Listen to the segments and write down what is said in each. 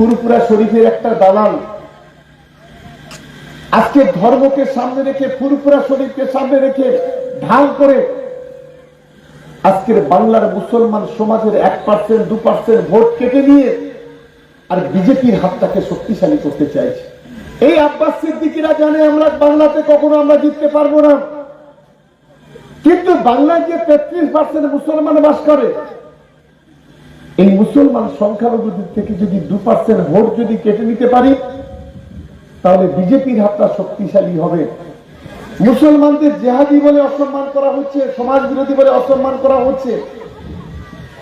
ফুরফুরা শরীফের একটা দালাল। আজকে ধর্মকে সামনে রেখে ফুরফুরা শরীফকে সামনে রেখে ঢাল করে আজকের বাংলার মুসলমান সমাজের এক পার্সেন্ট, দু পার্সেন্ট ভোট কেটে নিয়ে আর বিজেপির হাতটাকে শক্তিশালী করতে চাইছে। এই আব্বাস সিদ্দিকিরা জানে আমরা বাংলাতে কখনো আমরা জিততে পারব না। কিন্তু বাংলায় যে তেত্রিশ পার্সেন্ট মুসলমান বাস করে এই মুসলমান সংখ্যালঘুদের থেকে যদি দু পার্সেন্ট ভোট যদি কেটে নিতে পারি, তাহলে বিজেপির হাতটা শক্তিশালী হবে। মুসলমানদের জেহাদি বলে অসম্মান করা হচ্ছে সমাজ বিরোধী বলে অসম্মান করা হচ্ছে,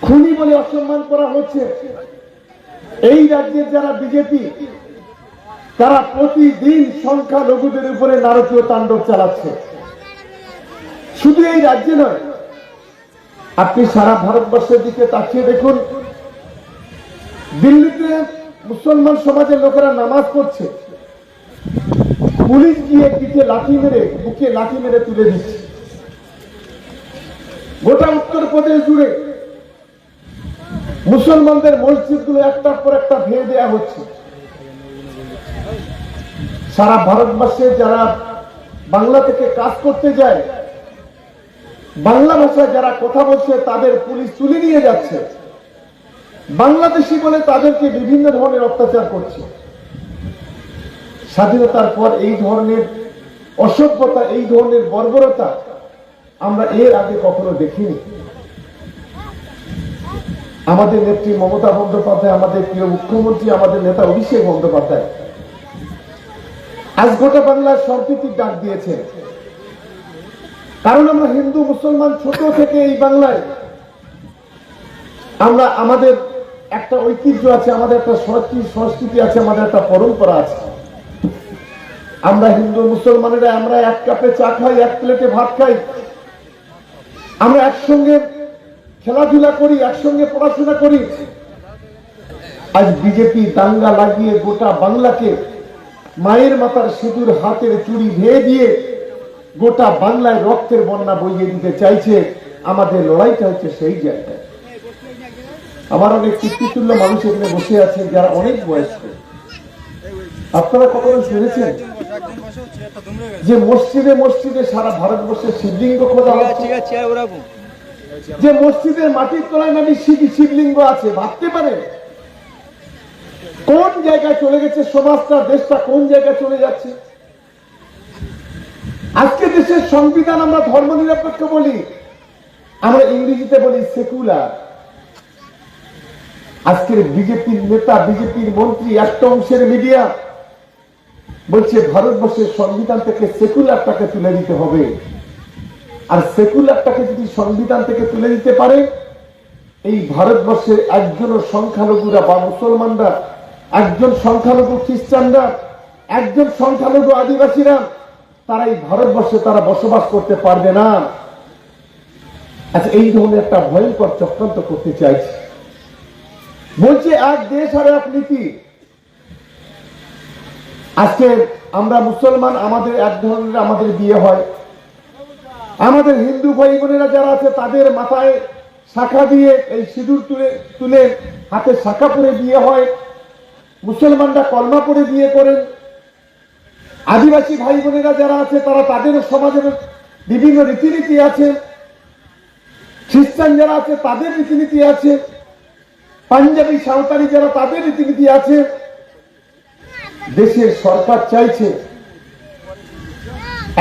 খুনি বলে অসম্মান করা হচ্ছে। এই রাজ্যের যারা বিজেপি, তারা প্রতিদিন সংখ্যালঘুদের উপরে নারকীয় তাণ্ডব চালাচ্ছে। শুধু এই রাজ্যে নয়, আপনি সারা ভারতবর্ষের দিকে তাকিয়ে দেখুন দিল্লিতে মুসলমান সমাজের লোকেরা নামাজ পড়ছে। পুলিশ গিয়ে পিঠে লাঠি মেরে, বুকে লাঠি মেরে তুলে দিচ্ছে। গোটা উত্তরপ্রদেশ জুড়ে মুসলমানদের মসজিদগুলো একটার পর একটা ভেঙে দেওয়া হচ্ছে। সারা ভারতবর্ষে যারা বাংলা থেকে কাজ করতে যায়, বাংলা ভাষায় যারা কথা বলছে, তাদের পুলিশ তুলে নিয়ে যাচ্ছে। বাংলাদেশি বলে তাদেরকে বিভিন্ন ধরনের অত্যাচার করছে। স্বাধীনতার পর এই ধরনের অসভ্যতা, এই ধরনের বর্বরতা আমরা এর আগে কখনো দেখিনি। আমাদের নেত্রী মমতা বন্দ্যোপাধ্যায়, আমাদের প্রিয় মুখ্যমন্ত্রী, আমাদের নেতা অভিষেক বন্দ্যোপাধ্যায় আজ গোটা বাংলার সম্প্রীতির ডাক দিয়েছে কারণ আমরা হিন্দু, মুসলমান, ছোট থেকে এই বাংলায় আমরা আমাদের একটা ঐতিহ্য আছে, আমাদের একটা সংস্কৃতি আছে, আমাদের একটা পরম্পরা আছে। আমরা হিন্দু, মুসলমানেরা আমরা এক কাপে চা খাই, এক প্লেটে ভাত খাই। আমরা একসঙ্গে খেলাধুলা করি, একসঙ্গে পড়াশোনা করি। আজ বিজেপি দাঙ্গা লাগিয়ে গোটা বাংলাকে মায়ের মাথার সিঁদুর হাতের চুড়ি ভেয়ে দিয়ে গোটা বাংলায় রক্তের বন্যা বইয়ে দিতে চাইছে। আমাদের লড়াইটা হচ্ছে সেই জায়গায়। আমার অনেক কীর্তিতুল্য মানুষ এখানে বসে আছে যারা অনেক বয়স্ক। আপনারা কখনো শুনেছেন? যে মসজিদে মসজিদে সারা ভারতবর্ষের শিবলিঙ্গ খোঁজা যে মসজিদের মাটির তলায় নাকি শিব শিবলিঙ্গ আছে ভাবতে পারে কোন জায়গায় চলে গেছে সমাজটা দেশটা কোন জায়গায় চলে যাচ্ছে? আজকে দেশের সংবিধান আমরা ধর্ম নিরপেক্ষ বলি আমরা ইংরেজিতে বলি সেকুলার। আজকের বিজেপির নেতা, বিজেপির মন্ত্রী একটা অংশের মিডিয়া বলছে, ভারতবর্ষের সংবিধান থেকে সেকুলারটাকে তুলে দিতে হবে। আর সেকুলারটাকে যদি সংবিধান থেকে তুলে দিতে পারে, এই ভারতবর্ষের একজন সংখ্যালঘুরা বা মুসলমানরা, একজন সংখ্যালঘু খ্রিস্টানরা, একজন সংখ্যালঘু আদিবাসীরা, তারা এই ভারতবর্ষে তারা বসবাস করতে পারবে না। আচ্ছা এই ধরনের একটা ভয়ঙ্কর চক্রান্ত করতে চাইছে। বলছে, এক দেশ আর এক নীতি। আজকে আমরা মুসলমান, আমাদের এক ধরনের আমাদের বিয়ে হয়। আমাদের হিন্দু ভাই বোনেরা যারা আছে, তাদের মাথায় শাখা দিয়ে এই সিঁদুর তুলে তুলে হাতে শাখা পরে বিয়ে হয়। মুসলমানরা কলমা পরে বিয়ে করেন। আদিবাসী ভাই বোনেরা যারা আছে, তারা তাদের সমাজের বিভিন্ন রীতিনীতি আছে। খ্রিস্টান যারা আছে, তাদের রীতিনীতি আছে। পাঞ্জাবি, সাঁওতালি যারা তাদের রীতিনীতি আছে, দেশের সরকার চাইছে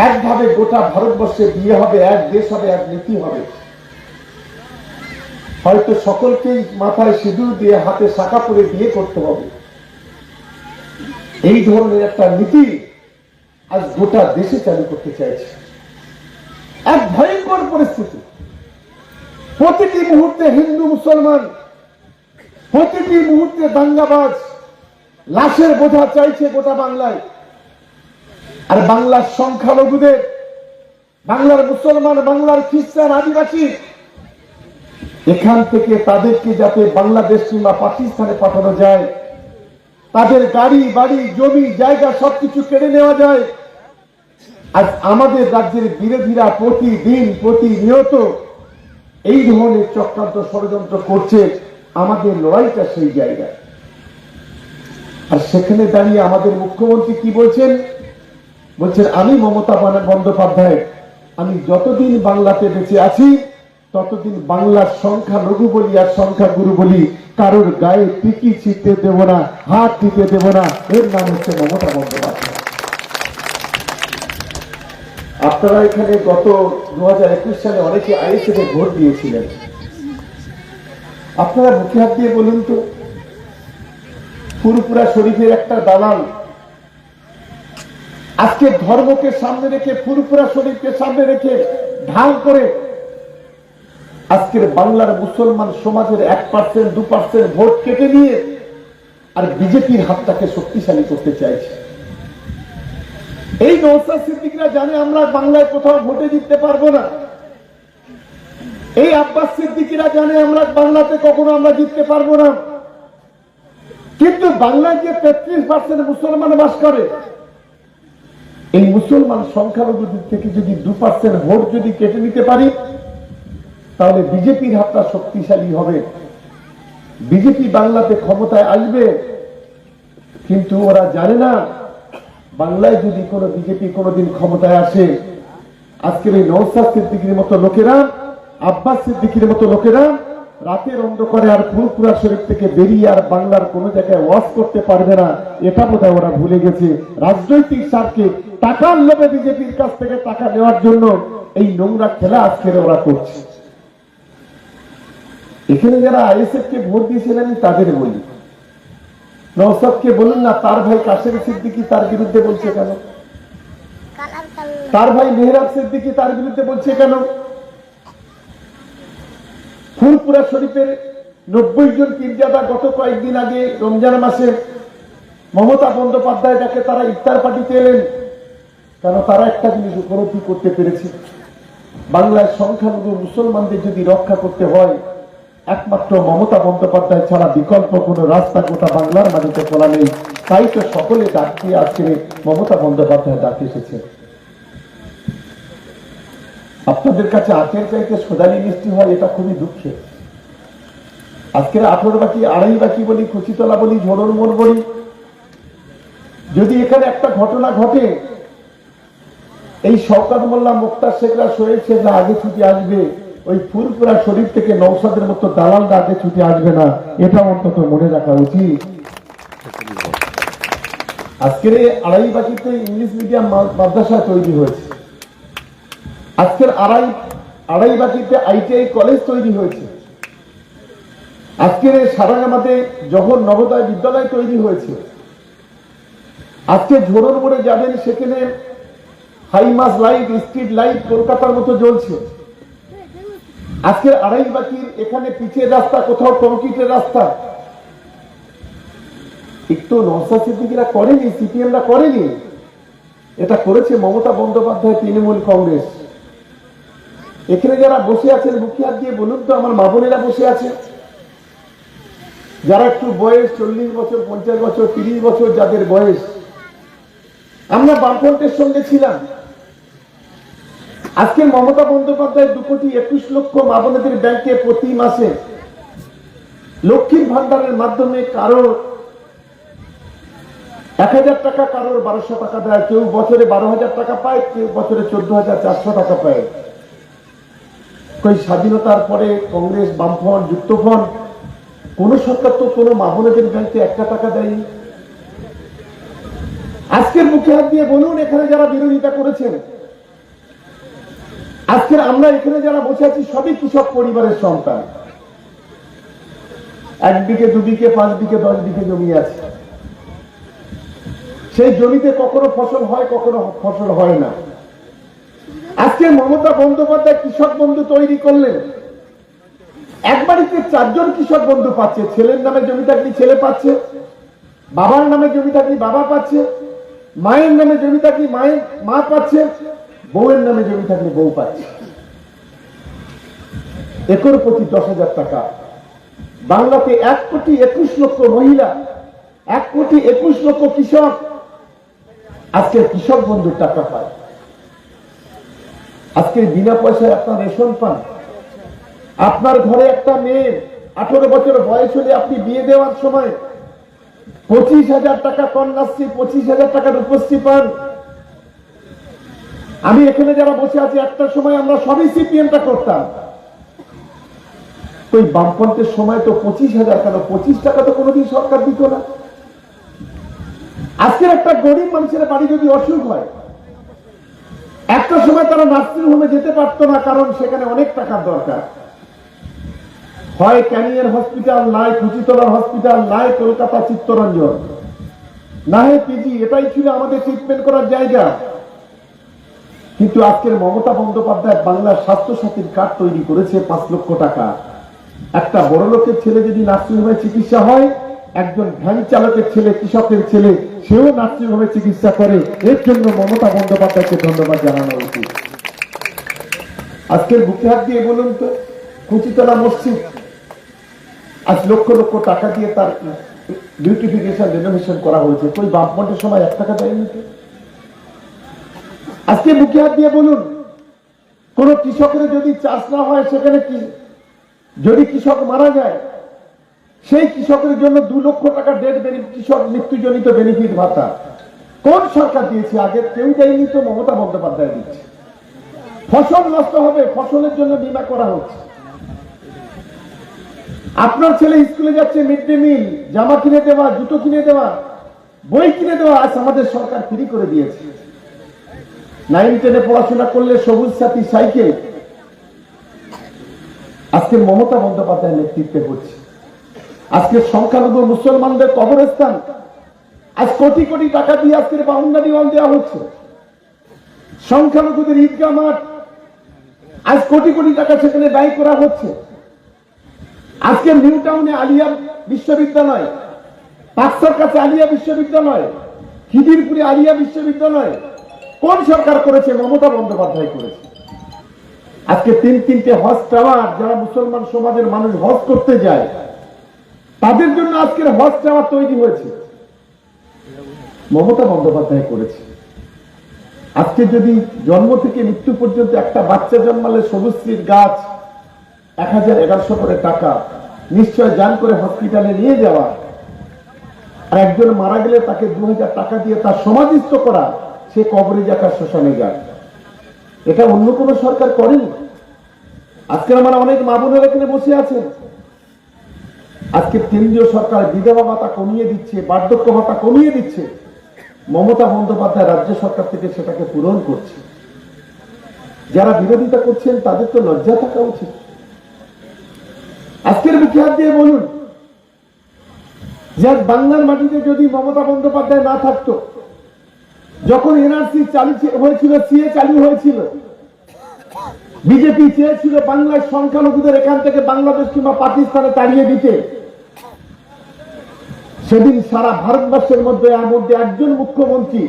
একভাবে গোটা ভারতবর্ষে বিয়ে হবে, এক দেশ হবে, এক নীতি হবে। হয়তো সকলকেই মাথায় সিঁদুর দিয়ে হাতে শাখা পরে বিয়ে করতে হবে। এই ধরনের একটা নীতি আজ গোটা দেশে চালু করতে চাইছে। এক ভয়ঙ্কর পরিস্থিতি। প্রতিটি মুহূর্তে হিন্দু, মুসলমান প্রতিটি মুহূর্তে দাঙ্গাবাজ লাশের বোঝা চাইছে গোটা বাংলায়। আর বাংলার সংখ্যালঘুদের, বাংলার মুসলমান, বাংলার খ্রিস্টান আদিবাসী, এখান থেকে তাদেরকে যাতে বাংলাদেশ কিংবা পাকিস্তানে পাঠানো যায়, তাদের গাড়ি, বাড়ি, জমি, জায়গা সবকিছু কেড়ে নেওয়া যায়। আজ আমাদের রাজ্যের বিরোধীরা প্রতিদিন, প্রতিনিয়ত এই ধরনের চক্রান্ত ষড়যন্ত্র করছে। আমাদের লড়াইটা সেই জায়গায়। আর সেখানে দাঁড়িয়ে আমাদের মুখ্যমন্ত্রী কি বলছেন? বলছেন, আমি মমতা বন্দ্যোপাধ্যায়, আমি যতদিন বাংলাতে বেঁচে আছি, ততদিন বাংলার সংখ্যা লঘু বলি আর সংখ্যা গুরু বলি, কারোর গায়ে টিকি ছিটতে দেব না, হাত দিতে দেব না। এর নাম হচ্ছে মমতা বন্দ্যোপাধ্যায়। আপনারা এখানে গত দু হাজার একুশ সালে অনেকে আইএসএফ ভোট দিয়েছিলেন। আপনারা মুখে হাত দিয়ে বলুন তো ফুরপুরা শরীফের একটা দালাল আজকে ধর্মকে সামনে রেখে ফুরপুরা শরীফকে সামনে রেখে ঢাল করে আজকের বাংলার মুসলমান সমাজের এক পার্সেন্ট, দু পার্সেন্ট ভোট কেটে নিয়ে আর বিজেপির হাতটাকে শক্তিশালী করতে চাইছে। এই নৌসাদ সিদ্দিকরা জানে আমরা বাংলায় কোথাও ভোটে জিততে পারব না। এই আব্বাস সিদ্দিকিরা জানে আমরা বাংলাতে কখনো আমরা জিততে পারব না। কিন্তু বাংলায় যে তেত্রিশ পার্সেন্ট মুসলমান বাস করে, এই মুসলমান সংখ্যালঘুদের থেকে যদি দু পার্সেন্ট ভোট যদি কেটে নিতে পারি, তাহলে বিজেপির হাতটা শক্তিশালী হবে। বিজেপি বাংলাতে ক্ষমতায় আসবে, কিন্তু ওরা জানে না, বাংলায় যদি কোনো বিজেপি কোনোদিন ক্ষমতায় আসে, আজকের এই নৌসাদ সিদ্দিকির মতো লোকেরা আব্বাস সিদ্দিকির মতো লোকেরা রাতের অন্ধকারে আর ফুলপুরা শরীফ থেকে বেরিয়ে আর বাংলার কোনো জায়গায় ওয়াশ করতে পারবে না এটা বোধহয় ওরা ভুলে গেছে। রাজনৈতিক স্বার্থে টাকার লোভে বিজেপির কাছ থেকে টাকা নেওয়ার জন্য এই নোংরা খেলা আজকের ওরা করছে। এখানে যারা আইএসএফ কে ভোট দিয়েছিলেন আমি তাদের বলি। নৌসাদকে বলুন না তার ভাই কাশেম সিদ্দিকি তার বিরুদ্ধে বলছে কেন? তার ভাই মেহরাব সিদ্দিকি তার বিরুদ্ধে বলছে কেন? ফুলপুরা শরীফের নব্বই জন পীরজাদা গত কয়েকদিন আগে রমজান মাসে মমতা বন্দ্যোপাধ্যায় যাকে তারা ইফতার পার্টিতে এলেন। কেন তারা একটা জিনিস উপলব্ধি করতে পেরেছে? বাংলায় সংখ্যালঘু মুসলমানদের যদি রক্ষা করতে হয়, একমাত্র মমতা বন্দ্যোপাধ্যায় ছাড়া বিকল্প কোনো রাস্তা গোটা বাংলার মাটিতে খোলা নেই। তাই তো সকলে ডাক দিয়ে আজকে মমতা বন্দ্যোপাধ্যায় ডাক এসেছে আপনাদের কাছে আখের চাইতে সোদালি মিষ্টি হয়, এটা খুবই দুঃখের। আজকের আঠেরো বাকি আড়াই বাকি বলি, কুচিতলা বলি, ঝোড়র মোড় বলি। যদি এখানে একটা ঘটনা ঘটে, এই শওকাত মোল্লা, মুক্তার শেখরা, সোহেল শেখরা আগে ছুটি আসবে, ওই ফুলপুরা শরীফ থেকে নৌসাদের মতো দালালরা আগে ছুটি আসবে না, এটা অন্তত মনে রাখা উচিত। আজকের আড়াই বাকিতে ইংলিশ মিডিয়াম মাদ্রাসা তৈরি হয়েছে। আজকের আড়াই আড়াই বাকিতে আইটিআই কলেজ তৈরি হয়েছে। আজকের সারাগামাতে যখন নবোদয় বিদ্যালয় তৈরি হয়েছে। আজকে ঝোড়র মোড়ে যাবেন, সেখানে হাইমাস লাইট, স্ট্রিট লাইট কলকাতার মতো জ্বলছে। আজকের আড়াই বাকির এখানে পিচের রাস্তা, কোথাও কংক্রিটের রাস্তা। একটু নৌসা সিদ্দিকিরা করেনি, সিপিএমরা করেনি। এটা করেছে মমতা বন্দ্যোপাধ্যায়, তৃণমূল কংগ্রেস। এখানে যারা বসে আছেন, মুখে হাত দিয়ে বলুন তো, আমার মা বোনেরা বসে আছে যারা একটু বয়স চল্লিশ বছর, পঞ্চাশ বছর, তিরিশ বছর, যাদের বয়স, আমরা বামফ্রন্টের সঙ্গে ছিলাম। আজকে মমতা বন্দ্যোপাধ্যায় দু কোটি একুশ লক্ষ মা বোনেদের ব্যাংকে প্রতি মাসে লক্ষ্মীর ভান্ডারের মাধ্যমে কারও এক হাজার টাকা, কারোর বারোশো টাকা দেয়। কেউ বছরে বারো হাজার টাকা পায়, কেউ বছরে চোদ্দ হাজার চারশো টাকা পায়। কই স্বাধীনতার পরে কংগ্রেস বামফ্রন্ট, যুক্তফ্রন্ট, কোন সরকার তো কোনো মাহনেদের ব্যাংকে একটা টাকা দেয়নি। আজকের মুখে হাত দিয়ে বলুন, এখানে যারা বিরোধিতা করেছেন, আজকের আমরা এখানে যারা বসে আছি, সবই কৃষক পরিবারের সন্তান। এক বিঘে দু বিঘে পাঁচ বিঘে দশ বিঘে জমি আছে। সেই জমিতে কখনো ফসল হয়, কখনো ফসল হয় না। আজকে মমতা বন্দ্যোপাধ্যায় কৃষক বন্ধু তৈরি করলেন। এক বাড়িতে চারজন কৃষক বন্ধু পাচ্ছে, ছেলের নামে জমি থাকলে ছেলে পাচ্ছে, বাবার নামে জমি থাকলে বাবা পাচ্ছে, মায়ের নামে জমি থাকলে মায়ের মা পাচ্ছে, বউয়ের নামে জমি থাকলে বউ পাচ্ছে। একর প্রতি দশ হাজার টাকা। বাংলাতে এক কোটি একুশ লক্ষ মহিলা, এক কোটি একুশ লক্ষ কৃষক। আজকে কৃষক বন্ধুর টাকা পায়। আজকে বিনা পয়সায় আপনার রেশন পান। আপনার ঘরে একটা মেয়ে, আঠারো বছর বয়স হলে আপনি বিয়ে দেওয়ার সময় পঁচিশ হাজার টাকা কন্যাশ্রী, পঁচিশ হাজার টাকা রূপশ্রী পান। আমি এখানে যারা বসে আছি, একটা সময় আমরা সবই সিপিএমটা করতাম। ওই বামপন্থের সময় তো পঁচিশ হাজার কেন? পঁচিশ টাকা তো কোনোদিন সরকার দিত না। আজকের একটা গরিব মানুষের বাড়ি যদি অসুখ হয় একটা সময় তারা নার্সিং হোমে যেতে পারতো না, কারণ সেখানে অনেক টাকার দরকার। হয় ক্যানিয়ার হসপিটাল, নাই কুচিতলার হসপিটাল, নাই কলকাতা চিত্তরঞ্জন। না হয় পিজি এটাই ছিল আমাদের ট্রিটমেন্ট করার জায়গা। কিন্তু আজকের মমতা বন্দ্যোপাধ্যায় বাংলার স্বাস্থ্য সাথীর কার্ড তৈরি করেছে পাঁচ লক্ষ টাকা। একটা বড় লোকের ছেলে যদি নার্সিংহোমে চিকিৎসা হয় একজন ভ্যান চালকের ছেলে, কৃষকের ছেলে, সেও নার্সিংহোমে চিকিৎসা করে। এর জন্য মমতা বন্দ্যোপাধ্যায়কে ধন্যবাদ জানানো উচিত। আজকের বুকে হাত দিয়ে বলুন তো, কুচিতলা মসজিদ, আজ লক্ষ লক্ষ টাকা দিয়ে তার বিউটিফিকেশন রেনোভেশন করা হয়েছে। ওই বামপন্টের সময় এক টাকা দেয়নি তো? আজকে মুখে হাত দিয়ে বলুন, কোন কৃষকের যদি চাষ না হয়, সেখানে কি যদি কৃষক মারা যায় সেই কৃষকের জন্য দু লক্ষ টাকা ডেট কৃষক মৃত্যুজনিত বেনিফিট ভাতা। কোন সরকার দিয়েছে আগে? কেউ দেয়নি তো, মমতা বন্দ্যোপাধ্যায় দিচ্ছে। ফসল নষ্ট হবে, ফসলের জন্য বীমা করা হচ্ছে। আপনার ছেলে স্কুলে যাচ্ছে মিড ডে মিল জামা কিনে দেওয়া, জুতো কিনে দেওয়া, বই কিনে দেওয়া, আজ আমাদের সরকার ফ্রি করে দিয়েছে। নাইন টেনে পড়াশোনা করলে সবুজ সাথী সাইকেল। আজকে মমতা বন্দ্যোপাধ্যায় নেতৃত্বে হচ্ছে। আজকে সংখ্যালঘু মুসলমানদের কবরস্থান। আজ কোটি কোটি টাকা দিয়ে আজকের বাউন্ডারি ওয়াল দেওয়া হচ্ছে। সংখ্যালঘুদের ঈদগাহ মাঠ, আজ কোটি কোটি টাকা সেখানে ব্যয় করা হচ্ছে। আজকে নিউ টাউনে আলিয়া বিশ্ববিদ্যালয় পাঁচশোর কাছে আলিয়া বিশ্ববিদ্যালয়, খিদিরপুরে আলিয়া বিশ্ববিদ্যালয়, কোন সরকার করেছে? মমতা বন্দ্যোপাধ্যায় করেছে। আজকে তিন তিনটে হজ টাওয়ার, যারা মুসলমান সমাজের মানুষ হজ করতে যায় তাদের জন্য আজকের হজ টাওয়ার তৈরি হয়েছে। মমতা বন্দ্যোপাধ্যায় করেছে। আজকে যদি জন্ম থেকে মৃত্যু পর্যন্ত একটা বাচ্চা জন্মালে সবুজশ্রীর গাছ, এক হাজার এগারোশো করে টাকা, নিশ্চয় যান করে হসপিটালে নিয়ে যাওয়া, আর একজন মারা গেলে তাকে দু হাজার টাকা দিয়ে তার সমাধিস্থ করা, সে কবরে যাকার শ্মশানে যায়। এটা অন্য কোনো সরকার করেনি? আজকে আমরা অনেক মা বোনেরা এখানে বসে আছেন। আজকে কেন্দ্রীয় সরকার বিধবা ভাতা কমিয়ে দিচ্ছে, বার্ধক্য ভাতা কমিয়ে দিচ্ছে। মমতা বন্দ্যোপাধ্যায় রাজ্য সরকার থেকে সেটাকে পূরণ করছে। যারা বিরোধিতা করছেন, তাদের তো লজ্জা থাকা উচিত। আজকের মুখে হাত দিয়ে বলুন, যে বাংলার মাটিতে যদি মমতা বন্দ্যোপাধ্যায় না থাকতো, যখন এনআরসি চালু হয়েছিল, সিএ চালু হয়েছিল বিজেপি চেয়েছিল বাংলার সংখ্যালঘুদের এখান থেকে বাংলাদেশ কিংবা পাকিস্তানে তাড়িয়ে দিতে। সেদিন সারা ভারতবর্ষের মধ্যে এর মধ্যে একজন মুখ্যমন্ত্রী,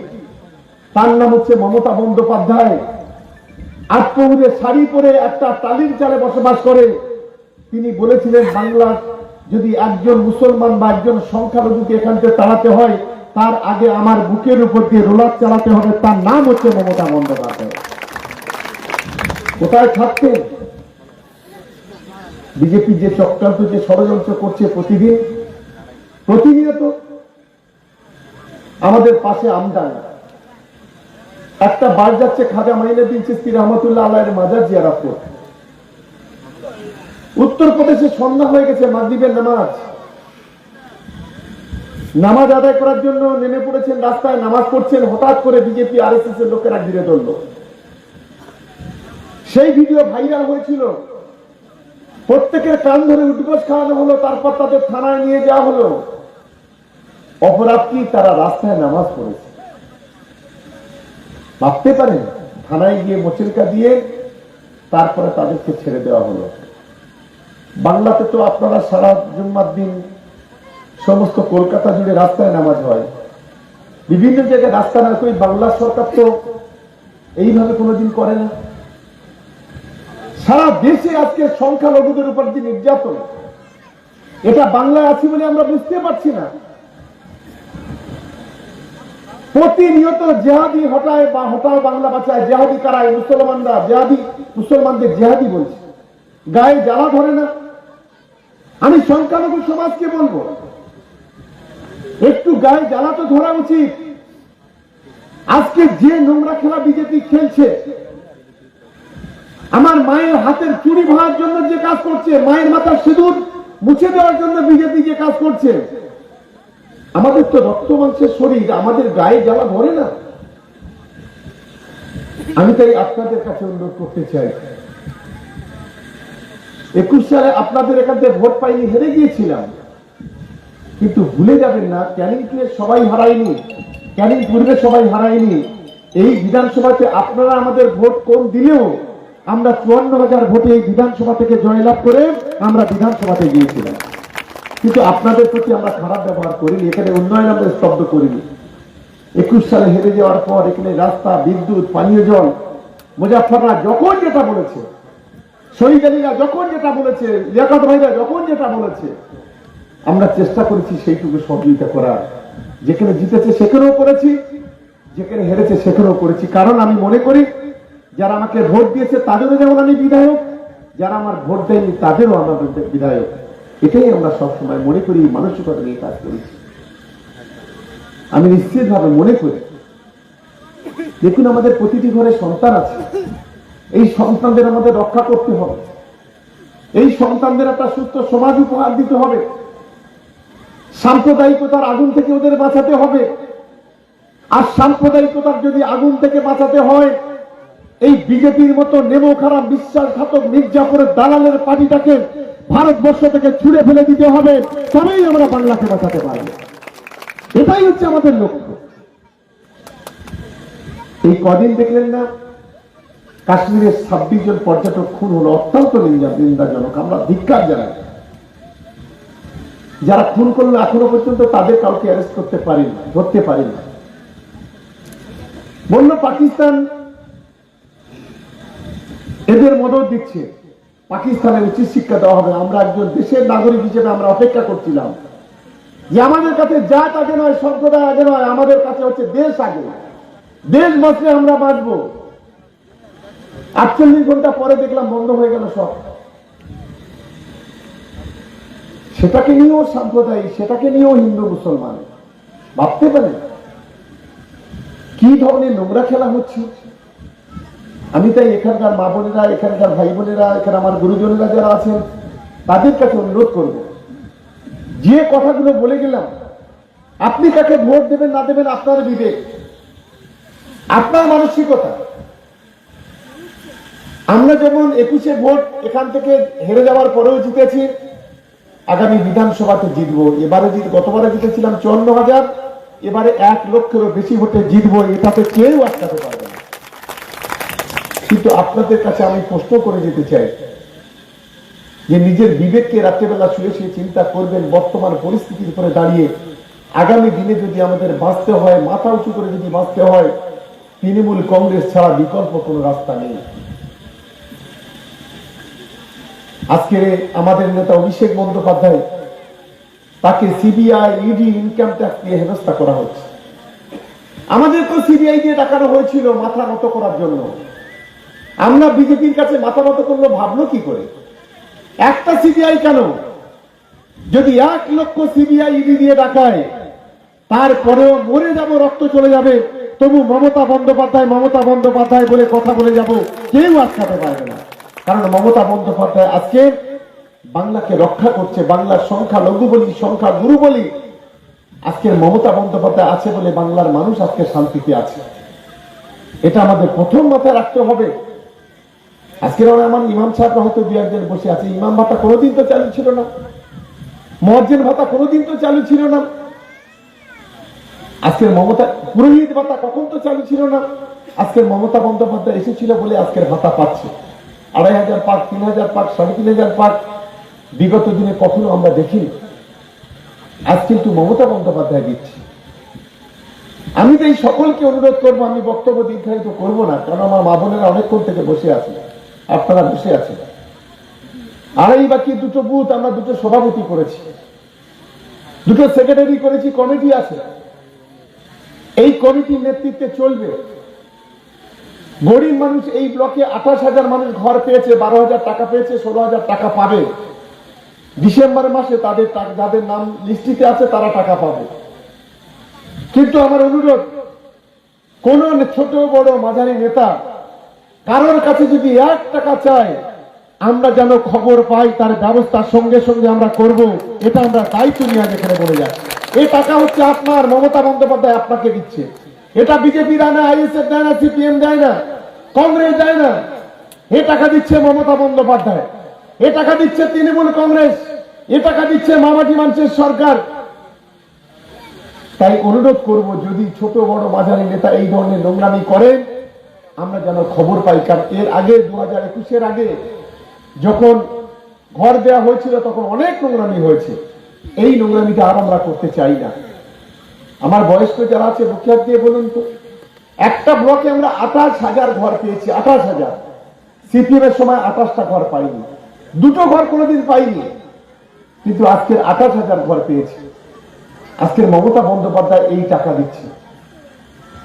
তার নাম হচ্ছে মমতা বন্দ্যোপাধ্যায়। আত্মহুরে শাড়ি পরে একটা টালির চালে বসবাস করে। তিনি বলেছিলেন বাংলার যদি একজন মুসলমান বা একজন সংখ্যালঘুকে এখান থেকে তাড়াতে হয়, তার আগে আমার বুকের উপর দিয়ে রোলার চালাতে হবে। তার নাম হচ্ছে মমতা বন্দ্যোপাধ্যায়। কোথায় থাকতেন? বিজেপি যে চক্রান্ত, যে ষড়যন্ত্র করছে প্রতিদিন প্রতিনিয়ত আমাদের পাশে আমডাঙ্গা একটা বার যাচ্ছে খাজা মাইনুদ্দিন চিস্তি রহমতুল্লাহ আল্লাহের মাজার জিয়ারত করতে। উত্তরপ্রদেশে সন্ধ্যা হয়ে গেছে মাগরিবের নামাজ। নামাজ আদায় করার জন্য নেমে পড়েছেন, রাস্তায় নামাজ পড়ছেন, হঠাৎ করে বিজেপি আর এস এর লোকেরা ঘিরে ধরল। সেই ভিডিও ভাইরাল হয়েছিল। প্রত্যেকের কান ধরে উদ্বোস খাওয়ানো হলো, তারপর তাদের থানায় নিয়ে যাওয়া হলো। অপরাধ কি তারা রাস্তায় নামাজ পড়েছে। ভাবতে পারেন, থানায় গিয়ে মোচেলকা দিয়ে তারপরে তাদেরকে ছেড়ে দেওয়া হলো। বাংলাতে তো আপনারা সারা জুম্মার দিন সমস্ত কলকাতা জুড়ে রাস্তায় নামাজ হয়। বিভিন্ন জায়গায় রাস্তা না কই বাংলা সরকার তো এইভাবে কোনোদিন করে না। সারা দেশে আজকে সংখ্যালঘুদের উপর যে নির্যাতন, এটা বাংলায় আছি বলে আমরা বুঝতে পারছি না। প্রতিনিয়ত জেহাদি হটায় বা হটাও বাংলা বাঁচায়, জেহাদি কারায় মুসলমানরা, জেহাদি, মুসলমানদের জেহাদি বলছে। গায়ে জ্বালা ধরে না। আমি সংখ্যালঘু সমাজকে বলব, একটু গায়ে জ্বালা তো ধরা উচিত। আজকে যে নোংরা খেলা বিজেপি খেলছে আমার মায়ের হাতের চুরি ভাঙার জন্য যে কাজ করছে, মায়ের মাথার সিঁদুর মুছে দেওয়ার জন্য বিজেপি যে কাজ করছে, আমাদের তো রক্ত মাংসের শরীর, আমাদের গায়ে যাওয়া ধরে না। আমি তাই আপনাদের কাছে অনুরোধ করতে চাই। একুশ সালে আপনাদের এখান থেকে ভোট পাইনি, হেরে গিয়েছিলাম। কিন্তু ভুলে যাবেন না, ক্যানিং টু সবাই হারায়নি, ক্যানিং পূর্বে সবাই হারায়নি। এই বিধানসভাতে আপনারা আমাদের ভোট কম দিলেও আমরা চুয়ান্ন হাজার ভোটে এই বিধানসভা থেকে জয়লাভ করে আমরা বিধানসভাতে গিয়েছিলাম। কিন্তু আপনাদের প্রতি আমরা খারাপ ব্যবহার করিনি, এখানে উন্নয়ন আমরা স্তব্ধ করিনি। একুশ সালে হেরে যাওয়ার পর এখানে রাস্তা, বিদ্যুৎ, পানীয় জল মুজাফররা যখন যেটা বলেছে শহীদ আলীরা যখন যেটা বলেছে, লিয়াকত ভাইরা যখন যেটা বলেছে, আমরা চেষ্টা করেছি সেইটুকু সহযোগিতা করার। যেখানে জিতেছে সেখানেও করেছি, যেখানে হেরেছে সেখানেও করেছি। কারণ আমি মনে করি যারা আমাকে ভোট দিয়েছে তাদেরও যেমন আমি বিধায়ক, যারা আমার ভোট দেয়নি তাদেরও আমার বিধায়ক। এটাই আমরা সবসময় মনে করি, মানসিকতা নিয়ে কাজ করেছি আমি নিশ্চিতভাবে মনে করি, দেখুন আমাদের প্রতিটি ঘরে সন্তান আছে। এই সন্তানদের আমাদের রক্ষা করতে হবে। এই সন্তানদের একটা সুস্থ সমাজ উপহার দিতে হবে। সাম্প্রদায়িকতার আগুন থেকে ওদের বাঁচাতে হবে। আর সাম্প্রদায়িকতার যদি আগুন থেকে বাঁচাতে হয় এই বিজেপির মতো নেমো খারাপ বিশ্বাসঘাতক মির্জাপুরের দালালের পার্টিটাকে ভারতবর্ষ থেকে ছুড়ে ফেলে দিতে হবে, তবেই আমরা বাংলাকে বাঁচাতে পারব। এটাই হচ্ছে আমাদের লক্ষ্য। এই কদিন দেখলেন না, কাশ্মীরের ছাব্বিশ জন পর্যটক খুন হলো অত্যন্ত নিন্দা নিন্দাজনক। আমরা ধিক্কার জানাই। যারা খুন করল এখনও পর্যন্ত তাদের কাউকে অ্যারেস্ট করতে পারি না, ধরতে পারি না। বলল পাকিস্তান এদের মদত দিচ্ছে। পাকিস্তানের উচিত শিক্ষা দেওয়া হবে। আমরা একজন দেশের নাগরিক হিসেবে আমরা অপেক্ষা করছিলাম। যে আমাদের কাছে জাত আগে নয়, সম্প্রদায় আগে নয়, আমাদের কাছে হচ্ছে দেশ আগে। দেশ বাঁচলে আমরা বাঁচবো। আটচল্লিশ ঘণ্টা পরে দেখলাম বন্ধ হয়ে গেল সব। সেটাকে নিয়েও সাম্প্রদায়িক, সেটাকে নিয়েও হিন্দু মুসলমান। ভাবতে পারেন? কি ধরনের নোংরা খেলা হচ্ছে? আমি তাই এখানকার মা বোনেরা, এখানকার ভাই বোনেরা, এখানে আমার গুরুজনেরা যারা আছেন, তাদের কাছে অনুরোধ করব। যে কথাগুলো বলে গেলাম, আপনি কাকে ভোট দেবেন, না দেবেন, আপনার বিবেক, আপনার মানসিকতা। আমরা যেমন একুশে ভোট এখান থেকে হেরে যাওয়ার পরেও জিতেছি, আগামী বিধানসভাতে জিতবো। এবারে জিত গতবারে জিতেছিলাম চুয়ান্ন হাজার, এবারে এক লক্ষেরও বেশি ভোটে জিতবো, এটাতে কেউ আটকাতে পারবে কিন্তু আপনাদের কাছে আমি প্রশ্ন করে যেতে চাই যে নিজের বিবেককে রাত্রেবেলা শুয়ে শুয়ে চিন্তা করবেন, বর্তমান পরিস্থিতির উপরে দাঁড়িয়ে। আগামী দিনে যদি আমাদের বাঁচতে হয়, মাথা উঁচু করে যদি বাঁচতে হয়, তৃণমূল কংগ্রেস ছাড়া বিকল্প কোনো রাস্তা নেই। আজকে আমাদের নেতা অভিষেক বন্দ্যোপাধ্যায়, তাকে সিবিআই, ইডি, ইনকাম ট্যাক্স দিয়ে হেনস্থা করা হচ্ছে। আমাদের তো সিবিআই দিয়ে ডাকানো হয়েছিল মাথা নত করার জন্য। আমরা বিজেপির কাছে মাথা নত করল, ভাবলো কি করে? একটা সিবিআই কেন? যদি এক লক্ষ সিবিআই ইডি দিয়ে ডাকায়, তারপরেও মরে যাব, রক্ত চলে যাবে, তবু মমতা বন্দ্যোপাধ্যায় মমতা বন্দ্যোপাধ্যায় বলে কথা বলে যাব, কেউ আটকাতে পারবে না। কারণ মমতা বন্দ্যোপাধ্যায় আজকে বাংলাকে রক্ষা করছে, বাংলার সংখ্যা লঘু বলি সংখ্যা গুরু বলি আজকের মমতা বন্দ্যোপাধ্যায় আছে বলে বাংলার মানুষ আজকে শান্তিতে আছে। এটা আমাদের প্রথম মাথায় রাখতে হবে। আজকের আমার ইমাম সাহেব হয়তো দু একজন বসে আছে। ইমাম ভাতা কোনোদিন তো চালু ছিল না। মর্জেন ভাতা কোনোদিন তো চালু ছিল না। আজকের মমতা, পুরোহিত ভাতা কখন তো চালু ছিল না। আজকের মমতা বন্দ্যোপাধ্যায় এসেছিল বলে আজকের ভাতা পাচ্ছে। আড়াই হাজার পাক, তিন হাজার পাক, সাড়ে তিন হাজার পাক। বিগত দিনে কখনো আমরা দেখিনি। আজ কিন্তু মমতা বন্দ্যোপাধ্যায় দিচ্ছে। আমি তো এই সকলকে অনুরোধ করব, আমি বক্তব্য দীর্ঘায়িত করব না, কারণ আমার মা বোনেরা অনেকক্ষণ থেকে বসে আছে আপনারা বসে আছেন। আড়াই বাকি দুটো বুথ আমরা দুটো সভাপতি করেছি। দুটো সেক্রেটারি করেছি কমিটি আছে। এই কমিটির নেতৃত্বে চলবে। গরিব মানুষ এই ব্লকে আঠাশ হাজার মানুষ ঘর পেয়েছে, বারো হাজার টাকা পেয়েছে, ষোলো হাজার টাকা পাবে। ডিসেম্বর মাসে তাদের যাদের নাম লিস্টিতে আছে, তারা টাকা পাবে। কিন্তু আমার অনুরোধ, কোন ছোট বড় মাঝারি নেতা কারোর কাছে যদি এক টাকা চায়, আমরা যেন খবর পাই, তার ব্যবস্থা সঙ্গে সঙ্গে আমরা করব, এটা আমরা দায়িত্ব নিয়ে এখানে বলে যাই এই টাকা হচ্ছে আপনার, মমতা বন্দ্যোপাধ্যায় আপনাকে দিচ্ছে। এটা বিজেপি দেয় না, আইএসএফ দেয় না, সিপিএম দেয় না, কংগ্রেস দেয় না। এ টাকা দিচ্ছে মমতা বন্দ্যোপাধ্যায়। এ টাকা দিচ্ছে তৃণমূল কংগ্রেস। এ টাকা দিচ্ছে মামাটি মানুষের সরকার। তাই অনুরোধ করব, যদি ছোট বড় মাঝারি নেতা এই ধরনের নোংরামি করেন আমরা যেন খবর পাই, কারণ এর আগে দু হাজার একুশের আগে যখন ঘর দেয়া হয়েছিল, তখন অনেক নোংরামি হয়েছে। এই নোংরামিটা আর আমরা করতে চাই না। আমার বয়স্ক যারা আছে মুখিয়াত দিয়ে বলুন তো, একটা ব্লকে আমরা আঠাশ হাজার ঘর পেয়েছি, আঠাশ হাজার। সিপিএম এর সময় আঠাশটা ঘর পাইনি। দুটো ঘর কোনোদিন পাইনি। কিন্তু আজকের আঠাশ হাজার ঘর পেয়েছি। আজকের মমতা বন্দ্যোপাধ্যায় এই টাকা দিচ্ছে।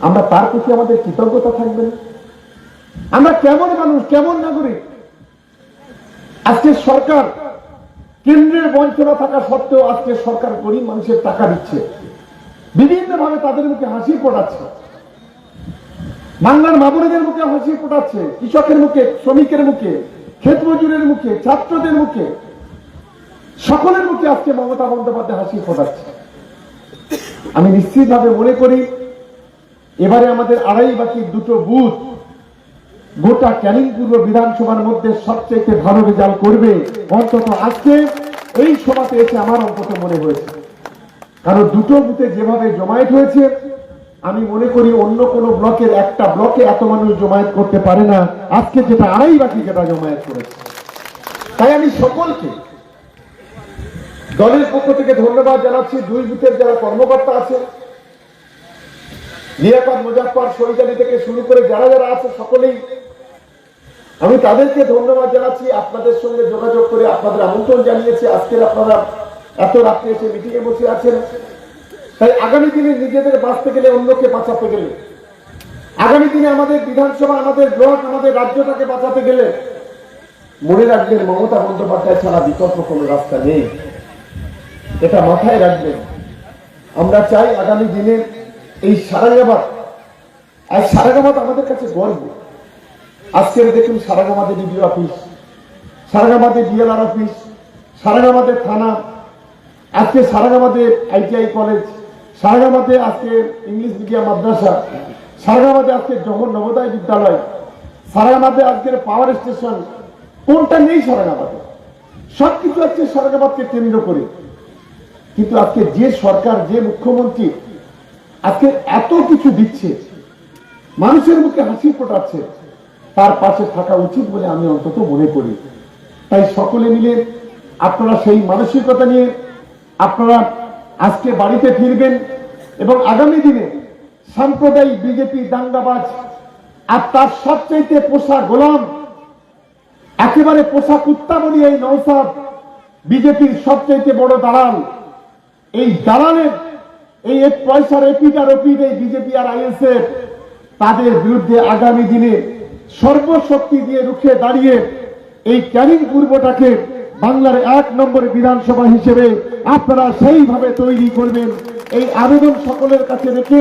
আমরা তার প্রতি আমাদের কৃতজ্ঞতা থাকবে না। আমরা কেমন মানুষ, কেমন নাগরিক? আজকে সরকার কেন্দ্রের বঞ্চনা থাকা সত্ত্বেও আজকে সরকার গরিব মানুষের টাকা দিচ্ছে। বিভিন্ন ভাবে তাদের মুখে হাসি ফোটাচ্ছে। বাংলার মাবুরেদের মুখে হাসি ফোটাচ্ছে, কৃষকের মুখে, শ্রমিকের মুখে, ক্ষেত মজুরের মুখে, ছাত্রদের মুখে। সকলের মুখে আজকে মমতা বন্দ্যোপাধ্যায় হাসি ফোটাচ্ছে। আমি নিশ্চিতভাবে মনে করি, এবারে আমাদের আড়াই বাকি দুটো বুথ গোটা ক্যানিং পূর্ব বিধানসভার মধ্যে সবচেয়ে ভালো রেজাল্ট করবে অন্তত আজকে। এই সভাতে এসে আমার অন্তত মনে হয়েছে। কারণ দুটো বুথে যেভাবে জমায়েত হয়েছে, আমি মনে করি অন্য কোনো ব্লকের একটা ব্লকে এত মানুষ জমায়েত করতে পারে না। আজকে যেটা আড়াই বাকি যেটা জমায়েত করেছে। তাই আমি সকলকে দলের পক্ষ থেকে ধন্যবাদ জানাচ্ছি। দুই বুথের যারা কর্মকর্তা আছে লিয়াকত মুজাফর শহীদ থেকে শুরু করে যারা যারা আছে সকলেই, আমি তাদেরকে ধন্যবাদ জানাচ্ছি, আপনাদের সঙ্গে যোগাযোগ করে আপনাদের আমন্ত্রণ জানিয়েছি। আজকের আপনারা এত রাত্রে এসে মিটিংয়ে বসে আছেন। তাই আগামী দিনে নিজেদের বাঁচতে গেলে অন্যকে বাঁচাতে গেলে, আগামী দিনে আমাদের বিধানসভা, আমাদের ব্লক, আমাদের রাজ্যটাকে বাঁচাতে গেলে মনে রাখবেন মমতা বন্দ্যোপাধ্যায় ছাড়া বিকল্প কোনো রাস্তা নেই। এটা মাথায় রাখবেন। আমরা চাই আগামী দিনে এই সারাঙ্গাবাদ আর সারাঙ্গাবাদ আমাদের কাছে গর্ব। আজকের দেখুন সারাঙ্গাবাদে ডিবিও অফিস সারাঙ্গাবাদে ডিএলআর অফিস সারাঙ্গাবাদের থানা, আজকে সারাঙ্গাবাদে আইটিআই কলেজ সারাঙ্গাবাদে আজকে ইংলিশ মিডিয়াম মাদ্রাসা সারাঙ্গাবাদে আজকে জগন নবোদয় বিদ্যালয় সারাঙ্গাবাদে আজকের পাওয়ার স্টেশন, কোনটা নেই সারাগামাতে? সব কিছু আজকে সারাঙ্গাবাদকে কেন্দ্র করে। কিন্তু আজকে যে সরকার, যে মুখ্যমন্ত্রী আজকে এত কিছু দিচ্ছে। মানুষের মুখে হাসি ফোটাচ্ছে। তার পাশে থাকা উচিত বলে আমি অন্তত মনে করি। তাই সকলে মিলে আপনারা সেই মানসিকতা নিয়ে আপনারা আজকে বাড়িতে ফিরবেন এবং আগামী দিনে সাম্প্রদায়িক বিজেপি দাঙ্গাবাজ আর তার সবচেয়ে পোষা গোলাম, একেবারে পোষা কুত্তা বলি এই নৌসাদ বিজেপির সবচেয়ে বড় দালাল, এই দালালের এই এক পয়সার এপিট আর বিজেপি আর আইএসএফ। তাদের বিরুদ্ধে আগামী দিনে সর্বশক্তি দিয়ে রুখে দাঁড়িয়ে এই ক্যারিং পূর্বটাকে বাংলার এক নম্বর বিধানসভা হিসেবে আপনারা সেইভাবে তৈরি করবেন। এই আবেদন সকলের কাছে রেখে